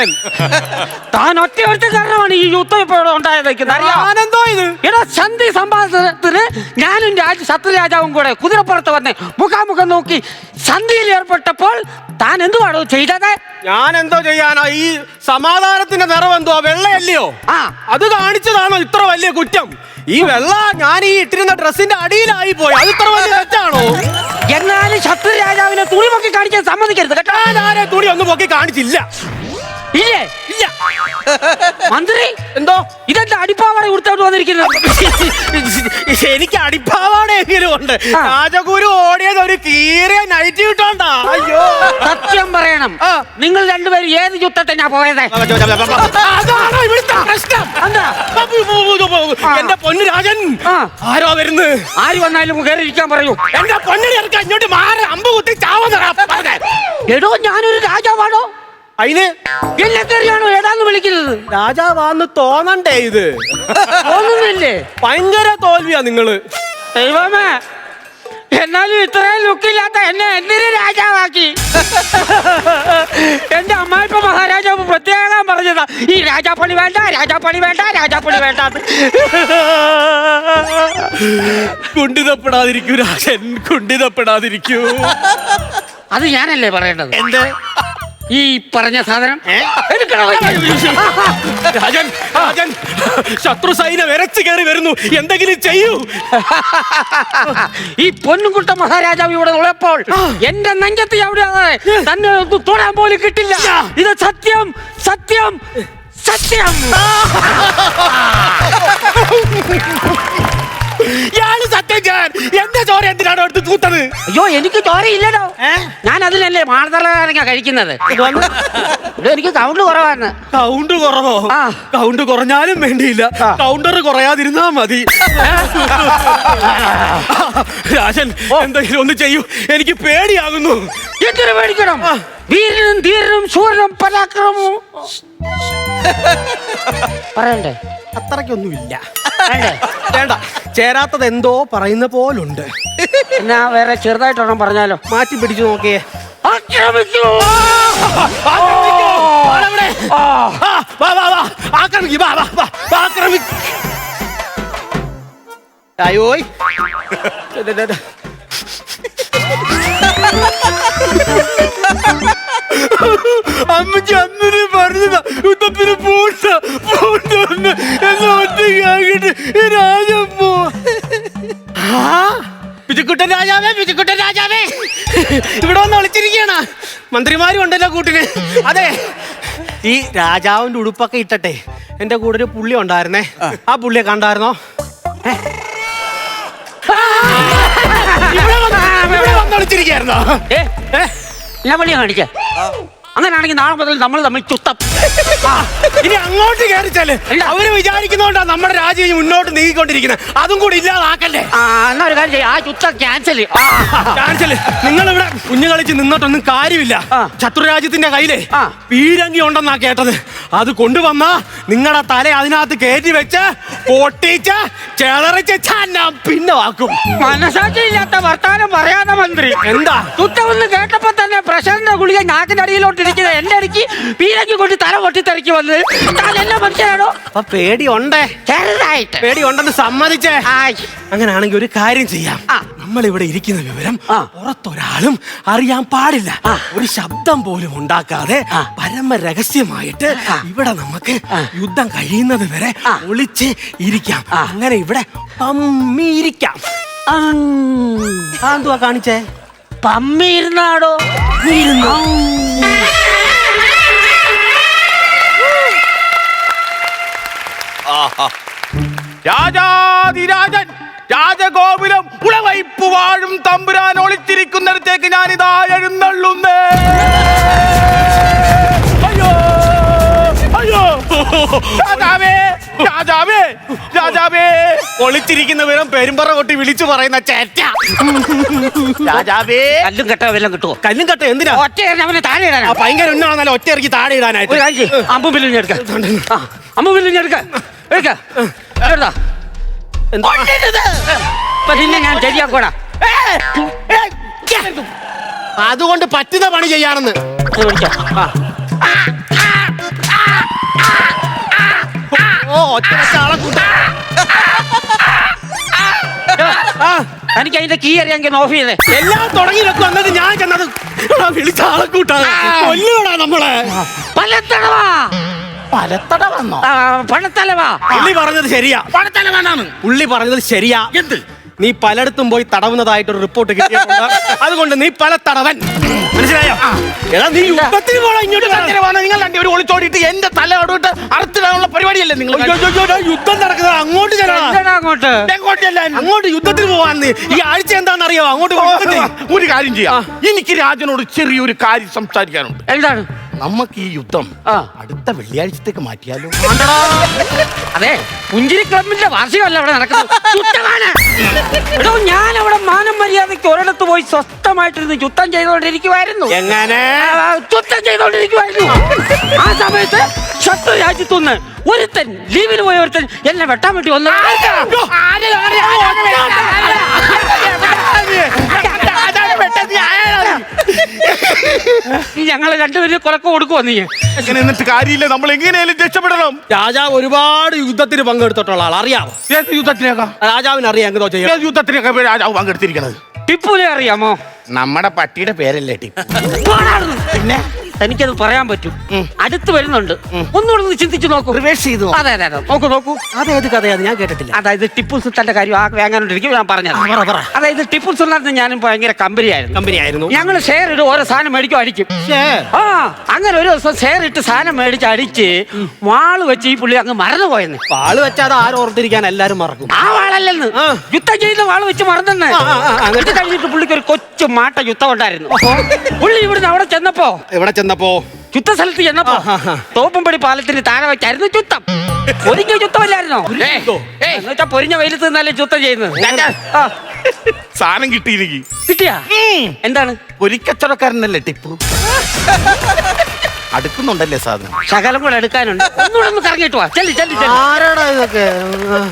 രാജൻ. താൻ ഒറ്റ ഒറ്റ കാരണമാണ് ഈ യുദ്ധം ഇപ്പോൾ ഉണ്ടായത് അറിയാം? ആനന്ദോ ഇത്? എടാ സന്ധി സംഭാഷണത്തിന് ഞാനും രാജ ശത്രുരാജാവും കൂടെ കുതിരപ്പുറത്ത് വന്ന് മുഖാമുഖം നോക്കി സന്ധിയിൽ ഏർപ്പെട്ടപ്പോൾ താൻ എന്തുവാണോ ചെയ്തത്? ഞാൻ എന്തോ ചെയ്യാനാ? ഈ സമാധാനത്തിന്റെ നിറം എന്തോ വെള്ളയല്ലയോ? ആ. അത് കാണിച്ചതാണോ ഇത്ര വലിയ കുറ്റം? ഈ വെള്ള ഞാൻ ഈ ഇട്ടിരുന്ന ഡ്രസ്സിന്റെ അടിയിലായി പോയി. അത് ഇത്ര വലിയ തെറ്റാണോ? എന്നാലും ശത്രുരാജാവിനെ തുണി പൊക്കി കാണിക്കാൻ സമ്മതിക്കരുത് കേട്ടോ. ഞാൻ ആരെ തുണി ഒന്നും പൊക്കി കാണിച്ചില്ല. ഇല്ലേ ഇല്ല. മന്ത്രി എന്തോ? ഇതെന്താ അടിപ്പാവാട കൊടുത്തോണ്ട് വന്നിരിക്കുന്നത്? എനിക്ക് അടിപ്പാവാടെങ്കിലും ഉണ്ട്. രാജഗുരു ഓടിയത് ഒരു തീരെ നൈറ്റ് കിട്ടോണ്ടാ. അയ്യോ. സത്യം പറയണം. നിങ്ങൾ രണ്ടുപേരും ഏത് യുദ്ധത്തിനാ പോയത്? അതാണോ ഇവിടുത്തെ പ്രശ്നം. എന്റെ പൊന്നു രാജൻ. ആരോ വരുന്നു? ആര് വന്നാലും കയറിയിരിക്കാൻ പറയൂ. എന്റെ പൊന്നിനെ ഇറക്കാൻ ഇങ്ങോട്ട് മാറി അമ്പ് കുത്തി ചാവുന്ന എടോ ഞാനൊരു രാജാവാണോ? എന്നെ ഏടാന്ന് ഏതാന്ന് വിളിക്കുന്നത്? രാജാവാന്ന് തോന്നണ്ടേ ഇത്? തോന്നുന്നില്ലേ? ഭയങ്കര തോൽവിയാ നിങ്ങൾ. ദൈവമേ എന്നാലും ഇത്രയും ലുക്കില്ലാത്ത എന്നെ എന്തിനു രാജാവാക്കി? എന്റെ അമ്മായിപ്പ മഹാരാജാവ് പ്രത്യേകം പറഞ്ഞതാ ഈ രാജാപ്പണി വേണ്ട രാജാപ്പണി വേണ്ട രാജാപ്പണി വേണ്ട കുണ്ടിതപ്പെടാതിരിക്കൂ രാജൻ കുണ്ടിതപ്പെടാതിരിക്കൂ. അത് ഞാനല്ലേ പറയേണ്ടത്? എന്ത്? ഈ പറഞ്ഞ സാധനം? രാജൻ രാജൻ ശത്രു സൈന വരച്ചു കയറി വരുന്നു. എന്തെങ്കിലും ചെയ്യൂ. ഈ പൊന്നുകുട്ട മഹാരാജാവ് ഇവിടെ ഉള്ളപ്പോൾ എന്റെ നെഞ്ചത്ത് അവിടെ തന്നെ തൊടാൻ പോലും കിട്ടില്ല. ഇത് സത്യം സത്യം സത്യം. ഇയാൾ സത്യം ചെയ്യാൻ. എന്റെ ചോര എന്തിനാണ് എടുത്ത് തൂത്തത്? അയ്യോ എനിക്ക് ചോരയില്ലടോ ഏ? ഞാൻ അതിലല്ലേ മാർദളനാരങ്ങ കഴിക്കുന്നത്. ഇത് എനിക്ക് കൗണ്ട് കുറവാണ്. കൗണ്ട് കുറവോ. കൗണ്ട് കുറഞ്ഞാലും വേണ്ടിയില്ല. കൗണ്ടർ കുറയാതിരുന്നാ മതി. രാജൻ എന്തെങ്കിലും ഒന്ന് ചെയ്യൂ. എനിക്ക് പേടിയാകുന്നു. എന്തിനു പേടിക്കണം? വീരനും ധീരനും ശൂരനും പരാക്രമവും. പറയണ്ടേ? അത്രയ്ക്കൊന്നുമില്ല. വേണ്ടേ? വേണ്ട. ചേരാത്തത് എന്തോ പറയുന്ന പോലുണ്ട്. എന്നാ വേറെ ചെറുതായിട്ടൊന്നും പറഞ്ഞാലോ? മാറ്റി പിടിച്ചു നോക്കിയേ. ആക്രമിക്കൂ. അയ്യോയ്. അമ്മച്ചി അന്നിന് പറഞ്ഞതാ. യുദ്ധത്തിന് പോണ്ട പോണ്ട എന്ന് ഒറ്റയ്ക്കാക്കിട്ട് ഈ രാജൻ പോ. ആ, പിച്ചുക്കുട്ടൻ രാജാവേ പിച്ചുക്കുട്ടൻ രാജാവേ. ഇവിടെ വന്ന് ഒളിച്ചിരിക്കുകയാണ്. മന്ത്രിമാരും ഉണ്ടല്ലോ കൂട്ടിന്. അതെ ഈ രാജാവിന്റെ ഉടുപ്പൊക്കെ ഇട്ടട്ടെ. എന്റെ കൂടെ ഒരു പുള്ളി ഉണ്ടായിരുന്നേ. ആ. പുള്ളിയെ കണ്ടായിരുന്നോ? ഞാൻ പള്ളിയെ കാണിക്കാം അങ്ങനെയാണെങ്കിൽ നാളെ മുതൽ നമ്മൾ തമ്മിൽ ചുത്തം. ഇനി അങ്ങോട്ട് കയറിച്ചാൽ അവർ വിചാരിക്കുന്നോണ്ടാ നമ്മുടെ രാജ്യം മുന്നോട്ട് നീങ്ങിക്കൊണ്ടിരിക്കുന്നത്. അതും കൂടി ഇല്ലാതാക്കല്ലേ ആ എന്നാ ഒരു കാര്യം ചെയ്യ്, ആ ചുത്ത ക്യാൻസൽ കാണിച്ചൽ നിങ്ങൾ ഇവിടെ കുഞ്ഞു കളിച്ച് നിന്നിട്ടൊന്നും കാര്യമില്ല. ശത്രുരാജ്യത്തിന്റെ കയ്യിലെ ആ. പീരങ്കി ഉണ്ടെന്നാ കേട്ടത്. അത് കൊണ്ടുവന്ന നിങ്ങളുടെ തല അതിനകത്ത് കയറ്റി വെച്ച് പൊട്ടിച്ച് ചെതറിച്ച് ചന്നം പിന്നെ വാക്കും. മനസാക്ഷി ഇല്ലാത്ത വർത്താനം പറയാതെ മന്ത്രി. എന്താ? ചുത്തമെന്ന് കേട്ടപ്പോ തന്നെ പ്രഷറിന്റെ ഗുളിക നാക്കിന്റെ അടിയിലോട്ട് ഇരിക്കുന്നത് എന്റെ അടിക്ക് പീരങ്കി കൊണ്ട് തല പൊട്ടിത്തെറിക്ക് വന്ന് താൻ എന്നെ പേടി അപ്പൊ പേടിയുണ്ടേ ചെറുതായിട്ട് പേടിയുണ്ടെന്ന് സമ്മതിച്ചേ ആയ്. അങ്ങനെയാണെങ്കിൽ ഒരു കാര്യം ചെയ്യാം ആ. നമ്മൾ ഇവിടെ ഇരിക്കുന്ന വിവരം ആ. പുറത്തൊരാളും അറിയാൻ പാടില്ല ആ. ഒരു ശബ്ദം പോലും ഉണ്ടാക്കാതെ ആ. പരമ രഹസ്യമായിട്ട് ഇവിടെ നമുക്ക് ആ. യുദ്ധം കഴിയുന്നത് വരെ ആ. ഒളിച്ച് ഇരിക്കാം ആ. അങ്ങനെ ഇവിടെ പമ്മിയിരിക്കാം ആ എന്തുവാ കാണിച്ചേ പമ്മി ഇരുന്നാടോ രാജാതിരാജൻ രാജഗോപുരം ഉളവൈപ്പ് വാഴും തമ്പുരാൻ ഒളിച്ചിരിക്കുന്നിടത്തേക്ക് ഞാനിതാ എഴുന്നള്ളുന്നേ. അയ്യോ അയ്യോ. രാജാവേ രാജാവേ രാജാവേ. ഒളിച്ചിരിക്കുന്ന വിവരം പെരുമ്പറ കൊട്ടി വിളിച്ചു പറയുന്ന ചേറ്റ രാജാവേ. കല്ലും കെട്ട വല്ലതും കിട്ടുമോ കല്ലും കട്ട എന്തിനാ? ഒറ്റ അവനെ താഴെ ഇടാനാ? ഭയങ്കര ഉന്നാണെന്നല്ല ഒറ്റ ഇറക്കി താഴെ ഇടാനായിട്ട്. അമ്പും എടുക്ക. അമ്പും ബില്ലും നിന്നെ ഞാൻ ശരിയാക്കോടാ അതുകൊണ്ട് പറ്റുന്ന പണി ചെയ്യാണെന്ന്. ഓ ഒറ്റ ആളെ കൂട്ട എനിക്ക് അതിന്റെ കീ അറിയാമെങ്കിൽ ഓഫ് ചെയ്തേ. എല്ലാം തുടങ്ങി വെക്കും. ഞാൻ ചെന്നത് വിളിച്ച ആളെ കൂട്ടാ കൊല്ലുകടാ നമ്മളെ. പലത്തടവാ പലത്തട വന്നോ? ആ, പണത്തലവാ പുള്ളി പറഞ്ഞത് ശരിയാ. പണത്തല വേണാണ് പുള്ളി പറഞ്ഞത് ശരിയാ. എന്ത്? നീ പലയിടത്തും പോയി തടവുന്നതായിട്ട് ഒരു റിപ്പോർട്ട് കിട്ടിയിട്ടുണ്ട് അതുകൊണ്ട് നീ പല തടവൻ. മനസ്സിലായോ? എടാ നീ യുദ്ധത്തിന് പോടാ ഇങ്ങോട്ട് വരാൻ. ഇങ്ങനെ നിങ്ങൾ രണ്ടുപേരും ഒളിച്ചോടിയിട്ട് എന്റെ തല അവിടോട്ട് അറുത്തിടാനുള്ള പരിപാടിയല്ലേ നിങ്ങൾ അയ്യോ, അയ്യോ, അയ്യോ, യുദ്ധം നടക്കുന്നത് അങ്ങോട്ട് ചെല്ലണം എന്താണ് അങ്ങോട്ട്? അങ്ങോട്ട് യുദ്ധത്തിന് പോവാന്ന്. ഈ ആഴ്ച എന്താണെന്നറിയോ? അങ്ങോട്ട് യുദ്ധത്തിന്. ഒരു കാര്യം ചെയ്യാം. എനിക്ക് രാജനോട് ചെറിയൊരു കാര്യം സംസാരിക്കാനുണ്ട്. എന്താണ്? നമുക്ക് ഈ യുദ്ധം ആ. അടുത്ത വെള്ളിയാഴ്ചത്തേക്ക് മാറ്റിയാലോ? അതെ പുഞ്ചിരി ക്ലബിന്റെ വാർഷികമല്ല അവിടെ നടക്കുന്നത്? എടോ ഞാൻ അവിടെ മാനം മര്യാദയ്ക്ക് ഒരിടത്ത് പോയി സ്വസ്ഥമായിട്ടിരുന്ന് യുദ്ധം ചെയ്തുകൊണ്ടിരിക്കുവായിരുന്നു. എങ്ങനെ? ആ, യുദ്ധം ചെയ്തുകൊണ്ടിരിക്കുവായിരുന്നു. ആ സമയത്ത് ശത്രു രാജ്യത്തുനിന്ന് ഒരുത്തൻ ലീവിന് പോയ ഒരുത്തൻ എന്നെ വെട്ടാൻ വേണ്ടി വന്നു. ഞങ്ങൾ രണ്ടുപേരും കൊലക്ക് കൊടുക്കുവോ നീ? അങ്ങനെ എന്നിട്ട് കാര്യമില്ല? നമ്മൾ എങ്ങനെയാലും രക്ഷപ്പെടണം. രാജാവ് ഒരുപാട് യുദ്ധത്തിന് പങ്കെടുത്തിട്ടുള്ള ആൾ അറിയാമോ ഏത് യുദ്ധത്തിനേക്കാ? രാജാവിന് അറിയാം എന്തോ ചെയ്യാം ഏത് യുദ്ധത്തിനൊക്കെ രാജാവ് പങ്കെടുത്തിരിക്കണത്? ടിപ്പുനെ അറിയാമോ? നമ്മുടെ പട്ടിയുടെ പേരല്ലേ ടിപ്പു. പിന്നെ? തനിക്കത് പറയാൻ പറ്റും. അടുത്ത് വരുന്നുണ്ട്. ഒന്നുകൂടെ ഒന്ന് ചിന്തിച്ചു നോക്കൂ. റിവേഴ്സ് ചെയ്തു. അതെ അതെ അതെ. നോക്കൂ നോക്കൂ. അതേത് കഥയാണ് ഞാൻ കേട്ടിട്ടില്ല. അതായത് ടിപ്പു സുൽത്താന്റെ കാര്യം ആ വേങ്ങാനോണ്ടിരിക്കും ഞാൻ പറഞ്ഞത്. പറ, പറ. അതായത് ടിപ്പു സുൽത്താൻ ഞാനും ഭയങ്കര കമ്പനിയായിരുന്നു. കമ്പനിയായിരുന്നു. ഞങ്ങൾ ഷെയർ ഇട്ട് ഓരോ സാധനം മേടിക്കും അടിക്കും. ആ അങ്ങനെ ഒരു ദിവസം ഷെയർ ഇട്ട് സാധനം മേടിച്ച് അടിച്ച് വാൾ വെച്ച് ഈ പുള്ളി അങ്ങ് മറന്നു പോയെന്ന് വാൾ വെച്ചാൽ ആരും ഓർത്തിരിക്കാൻ എല്ലാരും മറക്കും. ആ വാളല്ലെന്ന്. യുദ്ധം ചെയ്യുന്ന വാൾ വെച്ച് മറന്നെന്ന്. എന്നിട്ട്? കഴിഞ്ഞിട്ട് പുള്ളിക്ക് ഒരു കൊച്ചു മാട്ട യുദ്ധം ഉണ്ടായിരുന്നു. പുള്ളി ഇവിടുന്ന് അവിടെ ചെന്നപ്പോ എവിടെ ചെന്നപ്പോ ചുത്ത സ്ഥലത്ത് ചെന്നപ്പോ. തോപ്പുംപടി പാലത്തിന് താഴെ വെച്ചായിരുന്നു ചുത്തം പൊരിഞ്ഞ ചുത്തമല്ലായിരുന്നോ എന്നുവെച്ചാ പൊരിഞ്ഞ വെയിലത്ത് നിന്നല്ലേ ചുത്തം ചെയ്യുന്നത്. സാധനം കിട്ടി എനിക്ക് കിട്ടിയാ എന്താണ്? പൊരിക്കച്ചവടക്കാരനല്ലേ ടിപ്പു? അടുക്കുന്നുണ്ടല്ലേ സാധനം? ശകലം കൂടെ എടുക്കാനുണ്ട്. ഒന്നുകൂടെ ഒന്ന് കറങ്ങിട്ട് വാ. ചെല്ലി ചെല്ലി ചെല്ലി. ആരാടാ ഇതൊക്കെ?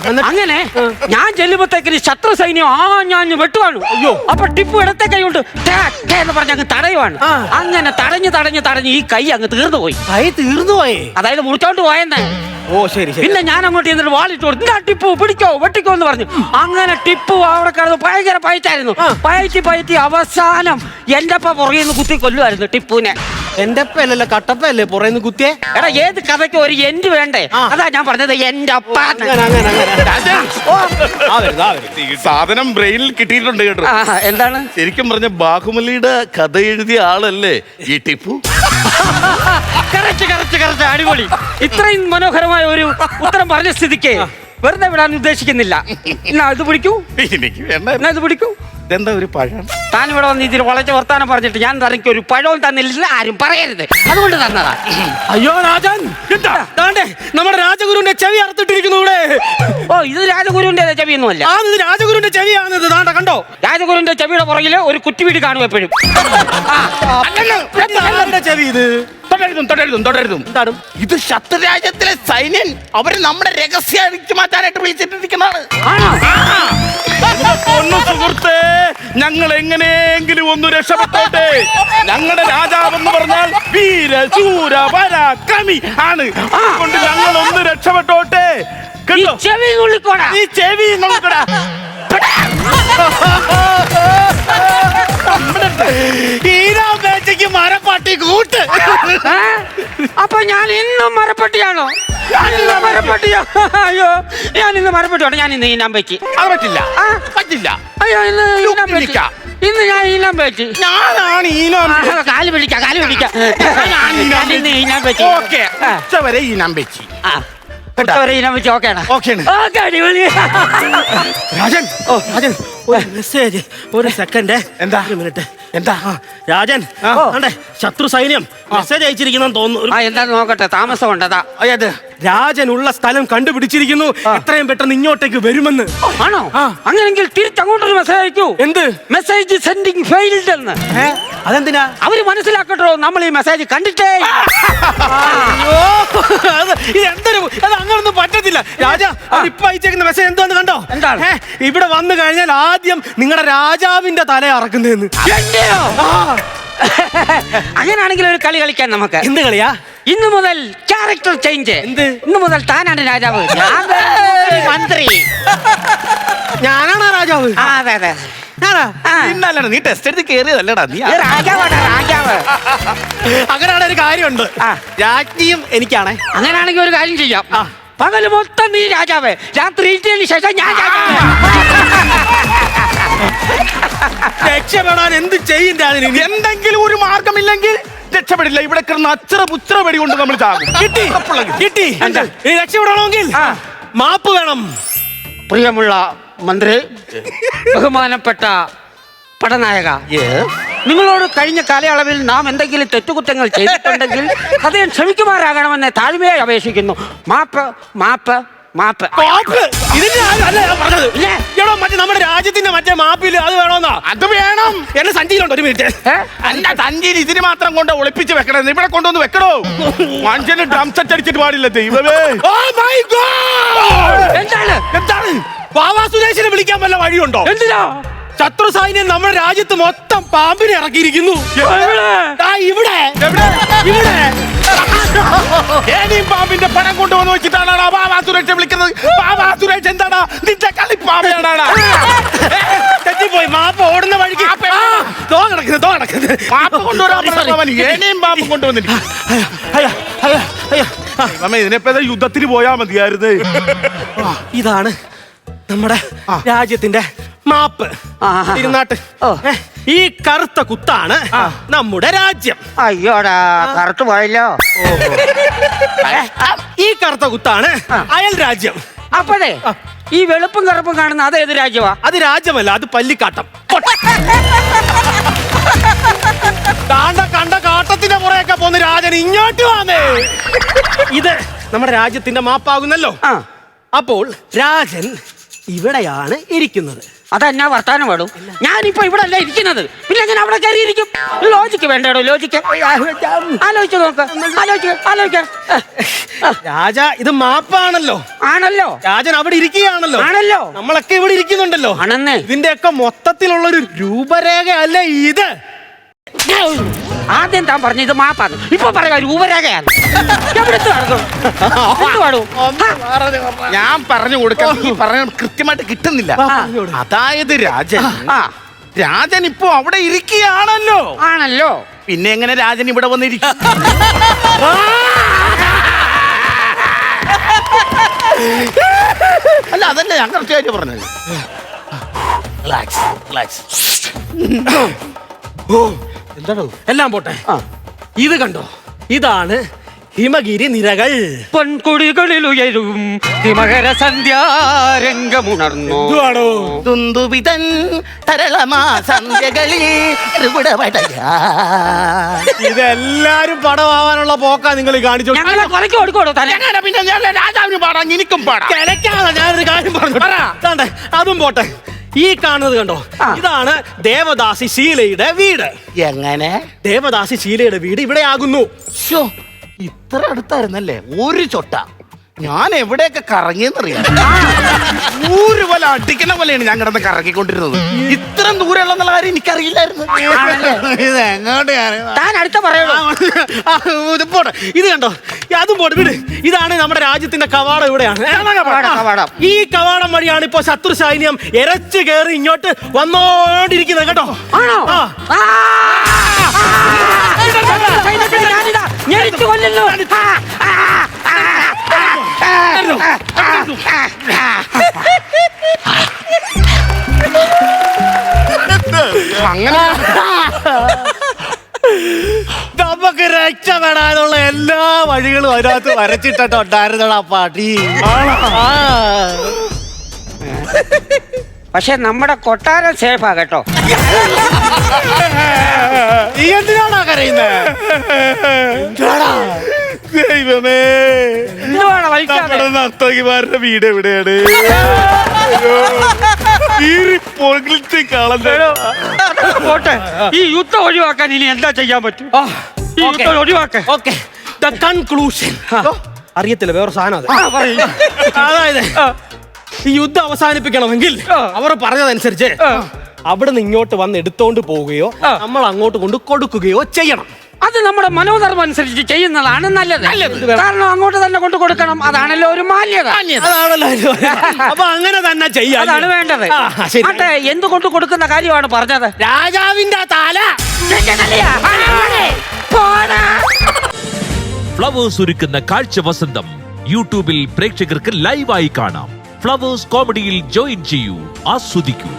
എന്നിട്ട്? അങ്ങനെ ഞാൻ ചെല്ലുമ്പോഴത്തേക്കിന് ശത്രു സൈന്യം ആ ഞാൻ വെട്ടുവാണ്. അയ്യോ അപ്പൊ ടിപ്പ് ഇടത്തെ കൈ കൊണ്ട് ടേ, ടേ എന്ന് പറഞ്ഞ അങ്ങ് തടയുവാണ്. ആ. അങ്ങനെ തടഞ്ഞ് തടഞ്ഞ് തടഞ്ഞ് ഈ കൈ അങ്ങ് തീർന്നു പോയി. കൈ തീർന്നു പോയി? അതായത് മുറിച്ചോണ്ട് പോയെന്നേ. ഓ ശരി ശരി. പിന്നെ ഞാൻ അങ്ങോട്ട് ചെന്നിട്ട് വാളിട്ട് കൊടുത്തു. "ഇതാ ടിപ്പു പിടിക്കോ വെട്ടിക്കോ എന്ന് പറഞ്ഞു. അങ്ങനെ ടിപ്പു അവിടെ കിടന്ന് ഭയങ്കര പയറ്റായിരുന്നു പയറ്റി പയറ്റി അവസാനം എന്റെ അപ്പ പുറകിൽ നിന്ന് കുത്തി കൊല്ലുമായിരുന്നു ടിപ്പുവിനെ. എന്റെ അപ്പല്ലേ കട്ടപ്പല്ലേ പുറേന്ന് കുത്തിയേ? എടാ ഏത് കഥയ്ക്ക് ഒരു എൻഡ് വേണ്ടേ? അതാ ഞാൻ പറഞ്ഞത് എന്റെ അപ്പ സാധനം ബ്രെയിനിൽ കിട്ടിയിട്ടുണ്ട് കേട്ടോ. എന്താണ്? ശരിക്കും പറഞ്ഞ ബാഹുബലിയുടെ കഥ എഴുതിയ ആളല്ലേ ഈ ടിപ്പു? കറക്റ്റ് കറക്റ്റ് കറക്റ്റ് അടിപൊളി. ഇത്രയും മനോഹരമായ ഒരു ഉത്തരം പറഞ്ഞ സ്ഥിതിക്ക് വെറുതെ വിടാൻ ഉദ്ദേശിക്കുന്നില്ല. എന്നാ ഇത് പിടിക്കൂ. എനിക്ക് വേണ്ട. എന്നാ ഇത് പിടിക്കൂ. ഇതെന്താ ഒരു പഴം? താൻ ഇവിടെ വന്ന് ഇതിൽ വളച്ച വർത്താനം പറഞ്ഞിട്ട് ഞാൻ തനിക്ക് ഒരു പഴവും തന്നില്ല ആരും പറയരുത്. അതുകൊണ്ട് തന്നതാ. അയ്യോ രാജൻ! ദാണ്ടേ നമ്മുടെ രാജഗുരുവിന്റെ ചെവി അറുത്തിട്ടിരിക്കുന്നു ഇവിടെ. ഓ ഇത് രാജഗുരുവിന്റെ ചെവിയൊന്നുമല്ല. ആ ഇത് രാജഗുരുവിന്റെ ചെവിയാണിത്. താണ്ട കണ്ടോ? രാജഗുരുവിന്റെ ചെവിയുടെ പുറകിൽ ഒരു കുറ്റിവീട് കാണും എപ്പോഴും. ചെവി ഇത്? തുടരുതും തുടരുതും തുടരുതും. എന്താണ് ഇത് ശത്രുരാജ്യത്തിലെ സൈന്യൻ അവർ നമ്മുടെ രഹസ്യ അടിച്ചു മാറ്റാനായിട്ട് വിളിച്ചിട്ടിരിക്കുന്നതാണ്. ആണോ? പൊന്നു സുഹൃത്തേ ഞങ്ങൾ എങ്ങനെയെങ്കിലും ഒന്ന് രക്ഷപ്പെട്ടോട്ടെ. ഞങ്ങളുടെ രാജാവെന്ന് പറഞ്ഞാൽ വീര ശൂര പരാക്രമി ആണ്. അതുകൊണ്ട് ഞങ്ങൾ ഒന്ന് രക്ഷപ്പെട്ടോട്ടെ. കേട്ടോ ചെവി നുള്ളിക്കോടാ. ഈ ചെവി നോക്കടാ ഈരാമ്പേച്ചയ്ക്ക് മരപ്പാട്ടി കൂട്ട്? അപ്പൊ ഞാൻ ഇന്നും മരപ്പെട്ടിയാണോ? അയ്യോ ഞാൻ ഇന്ന് മരപ്പെട്ടിയാണ് ഞാൻ ഇന്ന് ഈ നമ്പയ്ക്ക് അത് പറ്റില്ല പറ്റില്ല. അയ്യോ ഇന്ന് ഈനാൻ നിൽക്കാം. ഇന്ന് ഞാൻ ഈനാൻ വെച്ച് ഞാനാണ് ഈനോ ആ, കാൽ പിടിക്കാം കാൽ പിടിക്കാം. ഈനാൻ വെച്ച് ഓക്കെ. ഈ നമ്പച്ചി ആ. ഉച്ചവരെ ഈനാൻ വെച്ച് ഓക്കെയാണ് ഓക്കെയാണ് ഓക്കെ അടിപൊളി. രാജൻ. ഓ രാജൻ ഒരു മെസ്സേജ് ഒരു സെക്കൻഡ് എന്താ? ഒരു മിനിറ്റ് എന്താ? രാജൻ. ആണ്ടെ, ശത്രു സൈന്യം മെസ്സേജ് അയച്ചിരിക്കുന്നെന്ന് തോന്നുന്നു. ആ എന്താ നോക്കട്ടെ താമസം ഉണ്ടതാ അയ്യത് രാജനുള്ള സ്ഥലം കണ്ടുപിടിച്ചിരിക്കുന്നു. എത്രയും പെട്ടെന്ന് ഇങ്ങോട്ടേക്ക് വരുമെന്ന്. ആണോ. അങ്ങനെങ്കിൽ തിരിച്ചങ്ങോട്ടൊരു മെസ്സേജ് അയക്കൂ. എന്ത്? മെസ്സേജ് സെൻഡിങ് ഫെയിൽഡ് എന്ന്? അതെന്തിനാ? അവർ മനസ്സിലാക്കട്ടോ നമ്മൾ ഈ മെസ്സേജ് കണ്ടിട്ടേ. എന്തൊരു അത് അങ്ങനൊന്നും പറ്റത്തില്ല. രാജാ ഇപ്പൊ അയച്ചേക്കുന്ന മെസ്സേജ് എന്താന്ന് കണ്ടോ? എന്താണ്? ഇവിടെ വന്നു കഴിഞ്ഞാൽ ആദ്യം നിങ്ങളുടെ രാജാവിന്റെ തല അറക്കുന്നതെന്ന്? അങ്ങനെയാണെങ്കിൽ ഒരു കളി കളിക്കാൻ നമുക്ക്. എന്ത് കളിയാ? ഇന്നു മുതൽ ക്യാരക്ടർ ചേഞ്ച് എന്ത്? ഇന്നു മുതൽ താനാണ് രാജാവ്. ഞാൻ വെറും മന്ത്രി. ഞാനാണോ രാജാവ്? ആ അതെ അതെ. ഞാനാ? ആ. ഇന്നല്ലടാ നീ ടെസ്റ്റ് എടുത്ത് കേറിയതല്ലടാ നീ ഇത് രാജാവാണ് രാജാവ്. അങ്ങനെയാണ് ഒരു കാര്യമുണ്ട്. ആ. രാജ്ഞിയും എനിക്കാണേ. അങ്ങനെയാണെങ്കിൽ ഒരു കാര്യം ചെയ്യാം. പകൽ മൊത്തം നീ രാജാവ്. രാത്രി ഈറ്റിന് ശേഷം ഞാൻ രാജാവ്. രക്ഷപ്പെടാൻ എന്ത് ചെയ്യും രാജന്? എന്തെങ്കിലും ഒരു മാർഗമില്ലെങ്കിൽ രക്ഷപ്പെടില്ല. ഇവിടെ കിടന്ന് അച്ചറ പുച്ചറ വെടി കൊണ്ട് നമ്മൾ ചാകും. കിട്ടി. കിട്ടി. എന്താ? ഇനി രക്ഷപ്പെടണമെങ്കിൽ ആ. മാപ്പ് വേണം. പ്രിയമുള്ള മന്ത്രി ബഹുമാനപ്പെട്ട പടനായക നിങ്ങളോട് കഴിഞ്ഞ കാലയളവിൽ നാം എന്തെങ്കിലും തെറ്റുകുറ്റങ്ങൾ ചെയ്തിട്ടുണ്ടെങ്കിൽ അദ്ദേഹം ക്ഷമിക്കുമാറാകണമെന്ന് താഴ്മയായി അപേക്ഷിക്കുന്നു. മാപ്പ് മാപ്പ്. മാപ്പ്. മാപ്പ്? ഇതിന്റെ അല്ല ഞാൻ പറഞ്ഞത്? എടോ മറ്റേ നമ്മുടെ രാജ്യത്തിന്റെ മറ്റേ മാപ്പിൽ അത് വേണോന്നാ? അത് വേണം. എന്റെ സഞ്ചിയിലുണ്ട് ഒരു മിനിറ്റ്? അല്ല തഞ്ചിയിൽ ഇതിന് മാത്രം കൊണ്ട് ഒളിപ്പിച്ച് വെക്കണം ഇവിടെ കൊണ്ടുവന്ന് വെക്കണോ? മനുഷ്യന് ഡ്രം സെറ്റ് അടിച്ചിട്ട് പാടില്ല ദൈവമേ. Oh my god! എന്താണ്? എന്താണ്? ബാബാ സുരേഷിനെ വിളിക്കാൻ വല്ല വഴിയുണ്ടോ? എന്തിനാ? ശത്രു സൈന്യം നമ്മുടെ രാജ്യത്ത് മൊത്തം പാമ്പിനെ ഇറക്കിയിരിക്കുന്നു? ഇവിടെ. ഇവിടെ. ഏനിയും പാമ്പിന്റെ പണം കൊണ്ടുവന്ന് വെച്ചിട്ടാണ് ബാബാ സുരേഷ് വിളിക്കുന്നത്. ബാബാ സുരേഷ് എന്താണ് നിന്റെ കളിപ്പാമ്പയാണാ തെറ്റിപ്പോയി. മാപ്പ ഓടുന്ന വഴിക്ക്. ആ, ദോ തോ ദോ പാപ്പ കൊണ്ടുവരാൻ ഏനിയും പാമ്പും കൊണ്ടുവന്നില്ല. അയ്യ, അയ്യ, അയ്യ. നമ്മ ഇതിനിപ്പോ യുദ്ധത്തിന് പോയാ മതിയായിരുന്നു? ഇതാണ് നമ്മുടെ രാജ്യത്തിന്റെ മാപ്പ്. ഇരുന്നാട്ട്. ഈ കറുത്ത കുത്താണ് നമ്മുടെ രാജ്യം. അയ്യോടാ കറുത്തു പോയല്ലോ. ഈ കറുത്ത കുത്താണ് അയൽ രാജ്യം. അപ്പോഴേ ഈ വെളുപ്പും കറുപ്പും കാണുന്ന അത് ഏത് രാജ്യമാ? അത് രാജ്യമല്ല അത് പല്ലിക്കാട്ടം. കാണ്ട കണ്ട കാട്ടത്തിന്റെ പുറയൊക്കെ പോന്ന് രാജൻ ഇങ്ങോട്ട് വന്നേ. ഇത് നമ്മുടെ രാജ്യത്തിന്റെ മാപ്പാകുന്നല്ലോ. അപ്പോൾ രാജൻ ഇവിടെയാണ് ഇരിക്കുന്നത്. അതെന്നാ വർത്താനം വേണം? ഞാനിപ്പോ ഇവിടെ അല്ല ഇരിക്കുന്നത്. പിന്നെ ഞാൻ അവിടെ കയറി ഇരിക്കും. ലോജിക്ക് വേണ്ടോ ലോജിക്ക് ആലോചിച്ചു നോക്ക് ആലോചിക്ക് ആലോചിക്ക. രാജ ഇത് മാപ്പാണല്ലോ. ആണല്ലോ. രാജൻ അവിടെ ഇരിക്കുകയാണല്ലോ. ആണല്ലോ. നമ്മളൊക്കെ ഇവിടെ ഇരിക്കുന്നുണ്ടല്ലോ. ആണെന്നേ. ഇതിന്റെ ഒക്കെ മൊത്തത്തിലുള്ള ഒരു രൂപരേഖ അല്ലേ ഇത്? ആദ്യം താൻ പറഞ്ഞു ഇത് മാപ്പാണ്. ഇപ്പൊ പറയുക രൂപരേഖയാണ്. എവിടുത്തെ നടക്കും ഞാൻ പറഞ്ഞു കൊടുക്കാൻ നീ പറഞ്ഞ കൃത്യമായിട്ട് കിട്ടുന്നില്ല. അതായത് രാജൻ. ആ രാജൻ ഇപ്പൊ അവിടെ ഇരിക്കുകയാണല്ലോ. ആണല്ലോ. പിന്നെ എങ്ങനെ രാജൻ ഇവിടെ വന്നിരിക്കും? അല്ല അതല്ല ഞാൻ കൃത്യമായിട്ട് പറഞ്ഞത്. റിലാക്സ് റിലാക്സ് എന്താണോ? എല്ലാം പോട്ടെ. ഇത് കണ്ടോ? ഇതാണ് ഹിമഗിരി നിരകൾ. പൊൻകുടികളിൽ ഉയരും ഹിമകര സന്ധ്യാരംഗമുണർന്നു. തുന്തുവിതൻ തരളമാ സന്ധ്യകളിൽ. ഇതെല്ലാരും പടമാവാനുള്ള പോക്കാ നിങ്ങൾ കാണിച്ചു പിന്നെ ഞാൻ രാജാവിന് പാടാം എനിക്കും പാടാം. ഞാനൊരു കാര്യം പറഞ്ഞു. അതും പോട്ടെ. ഈ കാണുന്നത് കണ്ടോ? ഇതാണ് ദേവദാസി ശീലയുടെ വീട്. എങ്ങനെ? ദേവദാസി ശീലയുടെ വീട് ഇവിടെ ആകുന്നു ഇത്ര അടുത്തായിരുന്നല്ലേ? ഒരു ചൊട്ട. ഞാൻ എവിടെയൊക്കെ കറങ്ങിയെന്നറിയാം നൂറ് പോലെ അടിക്കണ പോലെയാണ് ഞാൻ കിടന്ന് കറങ്ങിക്കൊണ്ടിരുന്നത്. ഇത്രയും ദൂരമുള്ള കാര്യം എനിക്കറിയില്ലായിരുന്നു. ഇത് താൻ അടുത്ത ആ, ഇത് പോട്ടെ. ഇത് കണ്ടോ? അതും പോട്ടെ. വിട്. ഇതാണ് നമ്മുടെ രാജ്യത്തിന്റെ കവാടം ഇവിടെയാണ്. ഏ, കവാടം, കവാടം. ഈ കവാടം വഴിയാണ് ഇപ്പൊ ശത്രു സൈന്യം എരച്ചു കയറി ഇങ്ങോട്ട് വന്നോണ്ടിരിക്കുന്നത്. കേട്ടോ? ആണോ! ആ! അങ്ങനെ നമുക്ക് രക്ഷപ്പെടാനുള്ള എല്ലാ വഴികളും അതിനകത്ത് വരച്ചിട്ടുണ്ടായിരുന്നടാ പാട്ടി. പക്ഷെ നമ്മുടെ കൊട്ടാരം സേഫാ കേട്ടോ. നീ എന്തിനാണോ കരയുന്നത് എന്താടാ ദൈവമേ എന്തുവാണ് വലിക്കാതെ നമ്മുടെ നർത്തകിമാരുടെ വീട് എവിടെയാണ്? പോട്ടെ. ഈ യുദ്ധം ഒഴിവാക്കാൻ ഇനി എന്താ ചെയ്യാൻ പറ്റും? ഈ ഓക്കേ. യുദ്ധം ഒഴിവാക്കേ. ഓക്കെ. ദ കൺക്ലൂഷൻ അറിയത്തില്ല വേറെ സാധനം. അതായത് ഈ യുദ്ധം അവസാനിപ്പിക്കണമെങ്കിൽ അവർ പറഞ്ഞതനുസരിച്ച്. അവിടെ നിന്ന് ഇങ്ങോട്ട് വന്ന് എടുത്തോണ്ട് പോവുകയോ നമ്മൾ അങ്ങോട്ട് കൊണ്ട് കൊടുക്കുകയോ ചെയ്യണം. അത് നമ്മുടെ മനോധർമ്മം അനുസരിച്ച് ചെയ്യുന്നതാണ് നല്ലത്. കാരണം അങ്ങോട്ട് തന്നെ കൊണ്ടു കൊടുക്കണം. അതാണല്ലോ ഒരു മാന്യത. അതാണല്ലോ അപ്പൊ അങ്ങനെ തന്നെ ചെയ്യാം. അതാണ് വേണ്ടത്. ആട്ടെ എന്ത് കൊണ്ടു കൊടുക്കുന്ന കാര്യമാണ് പറഞ്ഞത്? രാജാവിന്റെ തല. ഫ്ലവേഴ്സ് ഒരുക്കുന്ന കാഴ്ച വസന്തം യൂട്യൂബിൽ പ്രേക്ഷകർക്ക് ലൈവായി കാണാം. ഫ്ലവേഴ്സ് കോമഡിയിൽ ജോയിൻ ചെയ്യൂ. ആസ്വദിക്കൂ.